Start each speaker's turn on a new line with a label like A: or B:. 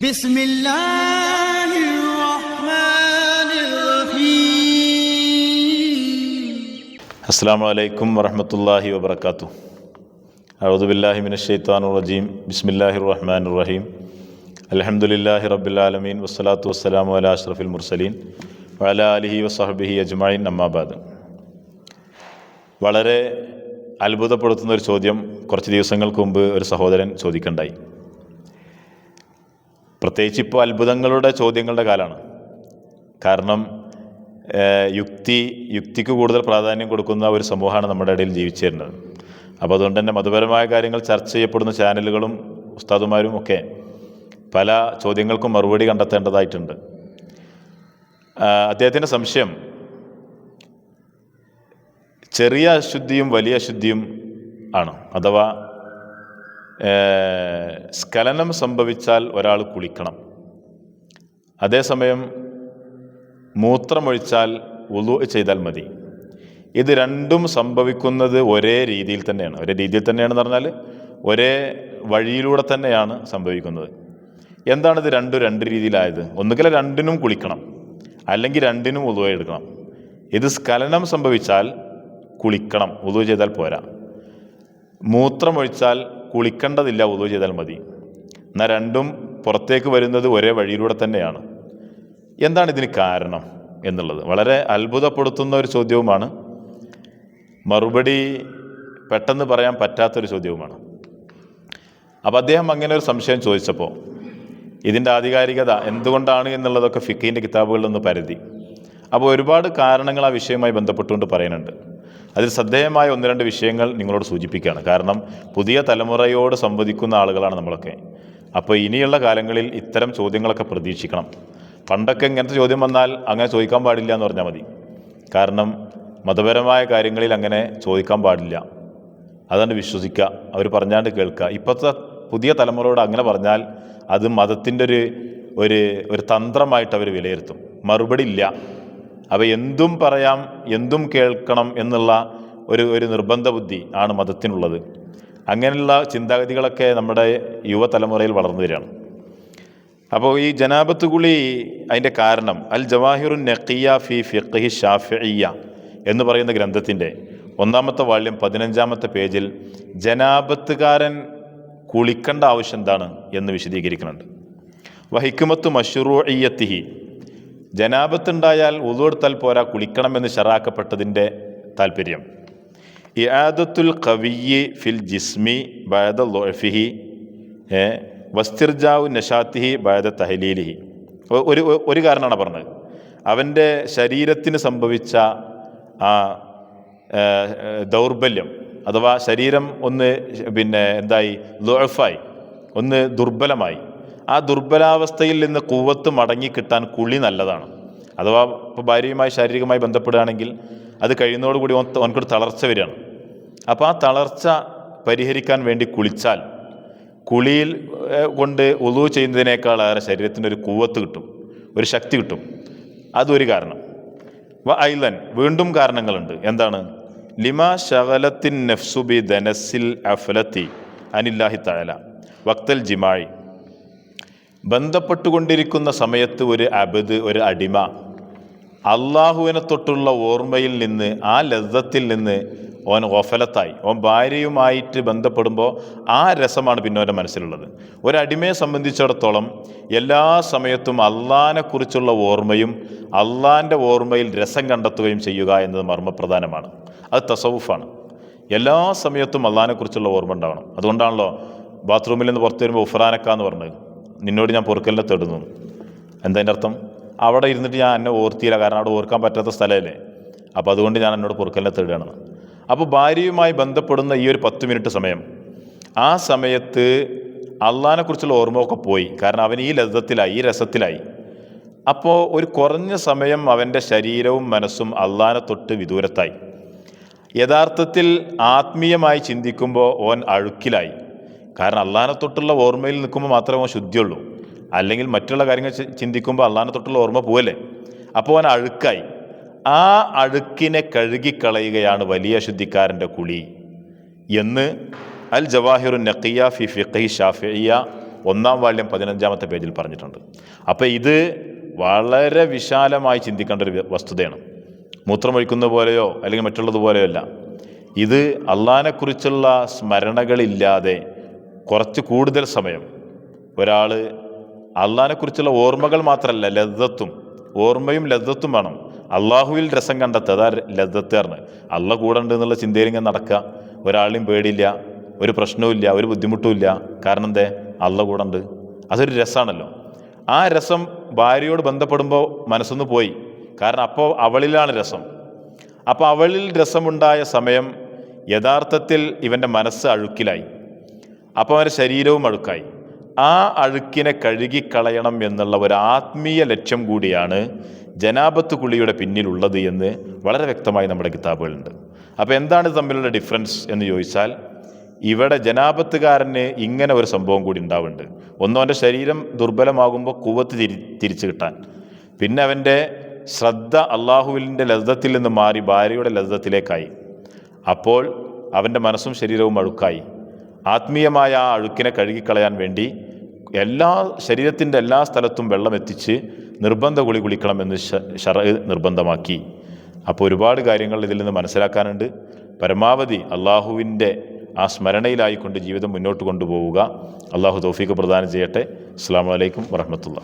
A: بسم الله الرحمن الرحيم
B: അസ്സാം വലൈക്കും വറഹമത്തല്ലാഹി വബർക്കാത്തു അഴുദുബില്ലാഹി മിനഷെയ്ത്താൻ റജീം ബിസ്മില്ലാഹി റഹ്മാൻ റഹീം അലഹമുല്ലാഹി റബ്ബുലാലമീൻ വസ്സലാത്തു വസ്സലാമു അല അഷ്റഫിൽ മുർസലീൻ വല അലിഹി വസഹബിഹി അജ്മായിൻ അമ്മാബാദ് വളരെ അത്ഭുതപ്പെടുത്തുന്ന ഒരു ചോദ്യം കുറച്ച് ദിവസങ്ങൾക്ക് മുമ്പ് ഒരു സഹോദരൻ ചോദിക്കണ്ടായി പ്രത്യേകിച്ച് ഇപ്പോൾ അത്ഭുതങ്ങളുടെ ചോദ്യങ്ങളുടെ കാലമാണ്. കാരണം യുക്തി യുക്തിക്ക് കൂടുതൽ പ്രാധാന്യം കൊടുക്കുന്ന ഒരു സമൂഹമാണ് നമ്മുടെ ഇടയിൽ ജീവിച്ചു വരുന്നത് അപ്പോൾ അതുകൊണ്ട് തന്നെ മതപരമായ കാര്യങ്ങൾ ചർച്ച ചെയ്യപ്പെടുന്ന ചാനലുകളും ഉസ്താദുമാരും ഒക്കെ പല ചോദ്യങ്ങൾക്കും മറുപടി കണ്ടെത്തേണ്ടതായിട്ടുണ്ട്. അദ്ദേഹത്തിന്റെ സംശയം ചെറിയ അശുദ്ധിയും വലിയ അശുദ്ധിയും ആണ്? അഥവാ സ്ഖലനം സംഭവിച്ചാൽ ഒരാൾ കുളിക്കണം. അതേസമയം മൂത്രമൊഴിച്ചാൽ ഉളു ചെയ്താൽ മതി. ഇത് രണ്ടും സംഭവിക്കുന്നത് ഒരേ രീതിയിൽ തന്നെയാണ്. ഒരേ രീതിയിൽ തന്നെയാണെന്ന് പറഞ്ഞാൽ ഒരേ വഴിയിലൂടെ തന്നെയാണ് സംഭവിക്കുന്നത്. എന്താണിത് രണ്ടും രണ്ട് രീതിയിലായത്? ഒന്നുകിൽ രണ്ടിനും കുളിക്കണം അല്ലെങ്കിൽ രണ്ടിനും ഉളുവ എടുക്കണം. ഇത് സ്ഖലനം സംഭവിച്ചാൽ കുളിക്കണം ഉളുവ ചെയ്താൽ പോരാ. മൂത്രമൊഴിച്ചാൽ കുളിക്കേണ്ടതില്ല ഉദു ചെയ്താൽ മതി. എന്നാൽ രണ്ടും പുറത്തേക്ക് വരുന്നത് ഒരേ വഴിയിലൂടെ തന്നെയാണ്. എന്താണ് ഇതിന് കാരണം എന്നുള്ളത്? വളരെ അത്ഭുതപ്പെടുത്തുന്ന ഒരു ചോദ്യവുമാണ്. മറുപടി പെട്ടെന്ന് പറയാൻ പറ്റാത്തൊരു ചോദ്യവുമാണ്. അപ്പോൾ അദ്ദേഹം അങ്ങനെ ഒരു സംശയം ചോദിച്ചപ്പോൾ ഇതിന്റെ ആധികാരികത എന്തുകൊണ്ടാണ് എന്നുള്ളതൊക്കെ ഫിക്കീന്റെ കിതാബുകളിൽ നിന്ന് പരതി അപ്പോൾ ഒരുപാട് കാരണങ്ങൾ ആ വിഷയവുമായി ബന്ധപ്പെട്ടുകൊണ്ട് പറയുന്നുണ്ട്. അതിൽ ശ്രദ്ധേയമായ ഒന്ന് രണ്ട് വിഷയങ്ങൾ നിങ്ങളോട് സൂചിപ്പിക്കുകയാണ്. കാരണം പുതിയ തലമുറയോട് സംവദിക്കുന്ന ആളുകളാണ് നമ്മളൊക്കെ. അപ്പോൾ ഇനിയുള്ള കാലങ്ങളിൽ ഇത്തരം ചോദ്യങ്ങളൊക്കെ പ്രതീക്ഷിക്കണം. പണ്ടൊക്കെ ഇങ്ങനത്തെ ചോദ്യം വന്നാൽ അങ്ങനെ ചോദിക്കാൻ പാടില്ല എന്ന് പറഞ്ഞാൽ മതി. കാരണം മതപരമായ കാര്യങ്ങളിൽ അങ്ങനെ ചോദിക്കാൻ പാടില്ല. അതുകൊണ്ട് വിശ്വസിക്കുക അവർ പറഞ്ഞാണ്ട് കേൾക്കുക. ഇപ്പോഴത്തെ പുതിയ തലമുറയോട് അങ്ങനെ പറഞ്ഞാൽ അത് മതത്തിന്റെ ഒരു ഒരു ഒരു തന്ത്രമായിട്ട് അവർ വിലയിരുത്തും. മറുപടി ഇല്ല. അവ എന്തും പറയാം എന്തും കേൾക്കണം എന്നുള്ള ഒരു ഒരു നിർബന്ധ ബുദ്ധി ആണ് മതത്തിനുള്ളത്. അങ്ങനെയുള്ള ചിന്താഗതികളൊക്കെ നമ്മുടെ യുവതലമുറയിൽ വളർന്നു വരികയാണ്. അപ്പോൾ ഈ ജനാബത്ത് കുളി അതിന്റെ കാരണം അൽ ജവാഹിറു നക്കിയ ഫി ഫിഖി ഷാഫിയ എന്ന് പറയുന്ന ഗ്രന്ഥത്തിന്റെ ഒന്നാമത്തെ വാള്യം പതിനഞ്ചാമത്തെ പേജിൽ ജനാബത്തുകാരൻ കുളിക്കേണ്ട ആവശ്യം എന്താണ് എന്ന് വിശദീകരിക്കുന്നുണ്ട്. വഹിക്കുമത്ത് മഷുറൂയ്യത്തിഹി ജനാബത്തുണ്ടായാൽ ഉതുവെടുത്താൽ പോരാ കുളിക്കണമെന്ന് ഷറാക്കപ്പെട്ടതിന്റെ താല്പര്യം ഇയാദത്തുൽ കവിയെ ഫിൽ ജിസ്മി ബയദ ലോഫിഹി വസ്തിർജാവു നഷാത്തിഹി ബയദ തഹലീലിഹി. ഒരു ഒരു കാരണമാണ് പറഞ്ഞത്. അവന്റെ ശരീരത്തിന് സംഭവിച്ച ആ ദൗർബല്യം അഥവാ ശരീരം ഒന്ന് പിന്നെ എന്തായി? ലോഫായി ഒന്ന് ദുർബലമായി. ആ ദുർബലാവസ്ഥയിൽ നിന്ന് കൂവത്ത് മടങ്ങിക്കിട്ടാൻ കുളി നല്ലതാണ്. അഥവാ ഇപ്പോൾ ഭാര്യയുമായി ശാരീരികമായി ബന്ധപ്പെടുകയാണെങ്കിൽ അത് കഴിയുന്നതോടുകൂടി ഓൻ ഓനക്കൊരു തളർച്ച വരികയാണ്. അപ്പോൾ ആ തളർച്ച പരിഹരിക്കാൻ വേണ്ടി കുളിച്ചാൽ കുളിയിൽ കൊണ്ട് ചെയ്യുന്നതിനേക്കാൾ ചെയ്യുന്നതിനേക്കാളേറെ ശരീരത്തിന്റെ ഒരു കൂവത്ത് കിട്ടും ഒരു ശക്തി കിട്ടും. അതൊരു കാരണം. ഐലൻ വീണ്ടും കാരണങ്ങളുണ്ട്. എന്താണ്? ലിമ ശകലത്തിൻ നഫ്സുബി ധനസിൽ അഫലത്തി അനില്ലാഹി തഴല വക്തൽ ജിമായി. ബന്ധപ്പെട്ടുകൊണ്ടിരിക്കുന്ന സമയത്ത് ഒരു അബദ് ഒരു അടിമ അള്ളാഹുവിനെ തൊട്ടുള്ള ഓർമ്മയിൽ നിന്ന് ആ ലദ്ദത്തിൽ നിന്ന് ഓൻ ഒഫലത്തായി ഓൻ ഭാര്യയുമായിട്ട് ബന്ധപ്പെടുമ്പോൾ ആ രസമാണ് പിന്നെ അവന്റെ മനസ്സിലുള്ളത്. ഒരടിമയെ സംബന്ധിച്ചിടത്തോളം എല്ലാ സമയത്തും അള്ളാഹിനെക്കുറിച്ചുള്ള ഓർമ്മയും അള്ളാഹിന്റെ ഓർമ്മയിൽ രസം കണ്ടെത്തുകയും ചെയ്യുക എന്നത് മർമ്മപ്രധാനമാണ്. അത് തസവുഫാണ് എല്ലാ സമയത്തും അള്ളാഹിനെക്കുറിച്ചുള്ള ഓർമ്മ ഉണ്ടാവണം. അതുകൊണ്ടാണല്ലോ ബാത്റൂമിൽ നിന്ന് പുറത്തു വരുമ്പോൾ ഉഫ്രാനക്ക എന്ന് പറഞ്ഞത്. നിന്നോട് ഞാൻ പൊറുക്കലിനെ തേടുന്നു. എന്തതിന്റെ അർത്ഥം? അവിടെ ഇരുന്നിട്ട് ഞാൻ എന്നെ ഓർത്തിയില്ല. കാരണം അവിടെ ഓർക്കാൻ പറ്റാത്ത സ്ഥലമല്ലേ? അപ്പോൾ അതുകൊണ്ട് ഞാൻ എന്നോട് പൊറുക്കലിനെ തേടുകയാണ്. അപ്പോൾ ഭാര്യയുമായി ബന്ധപ്പെടുന്ന ഈ ഒരു പത്ത് മിനിറ്റ് സമയം. ആ സമയത്ത് അള്ളഹാനെക്കുറിച്ചുള്ള ഓർമ്മയൊക്കെ പോയി. കാരണം അവൻ ഈ ലതത്തിലായി ഈ രസത്തിലായി. അപ്പോൾ ഒരു കുറഞ്ഞ സമയം അവന്റെ ശരീരവും മനസ്സും അള്ളഹാനെ തൊട്ട് വിദൂരത്തായി. യഥാർത്ഥത്തിൽ ആത്മീയമായി ചിന്തിക്കുമ്പോൾ ഓൻ അഴുക്കിലായി. കാരണം അള്ളാഹിനെ തൊട്ടുള്ള ഓർമ്മയിൽ നിൽക്കുമ്പോൾ മാത്രമേ അവൻ ശുദ്ധിയുള്ളൂ. അല്ലെങ്കിൽ മറ്റുള്ള കാര്യങ്ങൾ ചിന്തിക്കുമ്പോൾ അള്ളാഹിനെ തൊട്ടുള്ള ഓർമ്മ പോവല്ലേ? അപ്പോൾ അവൻ അഴുക്കായി. ആ അഴുക്കിനെ കഴുകിക്കളയുകയാണ് വലിയ ശുദ്ധിക്കാരന്റെ കുളി. എന്ന് അൽ ജവാഹിറു നക്കിയ ഫി ഫിഖി ഷാഫിയ ഒന്നാം വാല്യം പതിനഞ്ചാമത്തെ പേജിൽ പറഞ്ഞിട്ടുണ്ട്. അപ്പോൾ ഇത് വളരെ വിശാലമായി ചിന്തിക്കേണ്ട ഒരു വസ്തുതയാണ്. മൂത്രമൊഴിക്കുന്ന പോലെയോ അല്ലെങ്കിൽ മറ്റുള്ളതുപോലെയോ അല്ല. ഇത് അള്ളാഹിനെക്കുറിച്ചുള്ള സ്മരണകളില്ലാതെ കുറച്ച് കൂടുതൽ സമയം. ഒരാൾ അള്ളാഹിനെക്കുറിച്ചുള്ള ഓർമ്മകൾ മാത്രമല്ല ലദ്ദത്തും ഓർമ്മയും ലദ്ദത്തും വേണം. അള്ളാഹുവിൽ രസം കണ്ടെത്തുക അതാ ലദ്ദത്തേറിന് അള്ള കൂടെ ഉണ്ട് എന്നുള്ള ചിന്തയിൽ ഇങ്ങനെ നടക്കുക. ഒരാളെയും പേടിയില്ല ഒരു പ്രശ്നവുമില്ല ഒരു ബുദ്ധിമുട്ടുമില്ല കാരണം എന്തേ? അള്ള കൂടെ ഉണ്ട്. അതൊരു രസമാണല്ലോ. ആ രസം ഭാര്യയോട് ബന്ധപ്പെടുമ്പോൾ മനസ്സൊന്ന് പോയി. കാരണം അപ്പോൾ അവളിലാണ് രസം. അപ്പോൾ അവളിൽ രസമുണ്ടായ സമയം യഥാർത്ഥത്തിൽ ഇവന്റെ മനസ്സ് അഴുക്കിലായി. അപ്പോൾ അവരുടെ ശരീരവും അഴുക്കായി. ആ അഴുക്കിനെ കഴുകിക്കളയണം എന്നുള്ള ഒരു ആത്മീയ ലക്ഷ്യം കൂടിയാണ് ജനാപത്ത് കുളിയുടെ പിന്നിലുള്ളത് എന്ന് വളരെ വ്യക്തമായി നമ്മുടെ കിതാബുകളുണ്ട് അപ്പോൾ എന്താണ് തമ്മിലുള്ള ഡിഫറൻസ് എന്ന് ചോദിച്ചാൽ ഇവിടെ ജനാപത്തുകാരന് ഇങ്ങനെ ഒരു സംഭവം കൂടി ഉണ്ടാവുന്നുണ്ട്. ഒന്ന് അവന്റെ ശരീരം ദുർബലമാകുമ്പോൾ കുവത്ത് തിരി തിരിച്ചു കിട്ടാൻ. പിന്നെ അവന്റെ ശ്രദ്ധ അള്ളാഹുവിന്റെ ലളിതത്തിൽ നിന്ന് മാറി ഭാര്യയുടെ ലളിതത്തിലേക്കായി അപ്പോൾ അവന്റെ മനസ്സും ശരീരവും അഴുക്കായി. ആത്മീയമായ ആ അഴുക്കിനെ കഴുകിക്കളയാൻ വേണ്ടി എല്ലാ ശരീരത്തിന്റെ എല്ലാ സ്ഥലത്തും വെള്ളം എത്തിച്ച് നിർബന്ധ കുളി കുളിക്കണമെന്ന് ഷറ നിർബന്ധമാക്കി. അപ്പോൾ ഒരുപാട് കാര്യങ്ങൾ ഇതിൽ നിന്ന് മനസ്സിലാക്കാനുണ്ട്. പരമാവധി അള്ളാഹുവിന്റെ ആ സ്മരണയിലായിക്കൊണ്ട് ജീവിതം മുന്നോട്ട് കൊണ്ടുപോവുക. അള്ളാഹു തൗഫീഖ് പ്രദാനം ചെയ്യട്ടെ. അസ്സാം വലൈക്കും വറഹമത്തുള്ള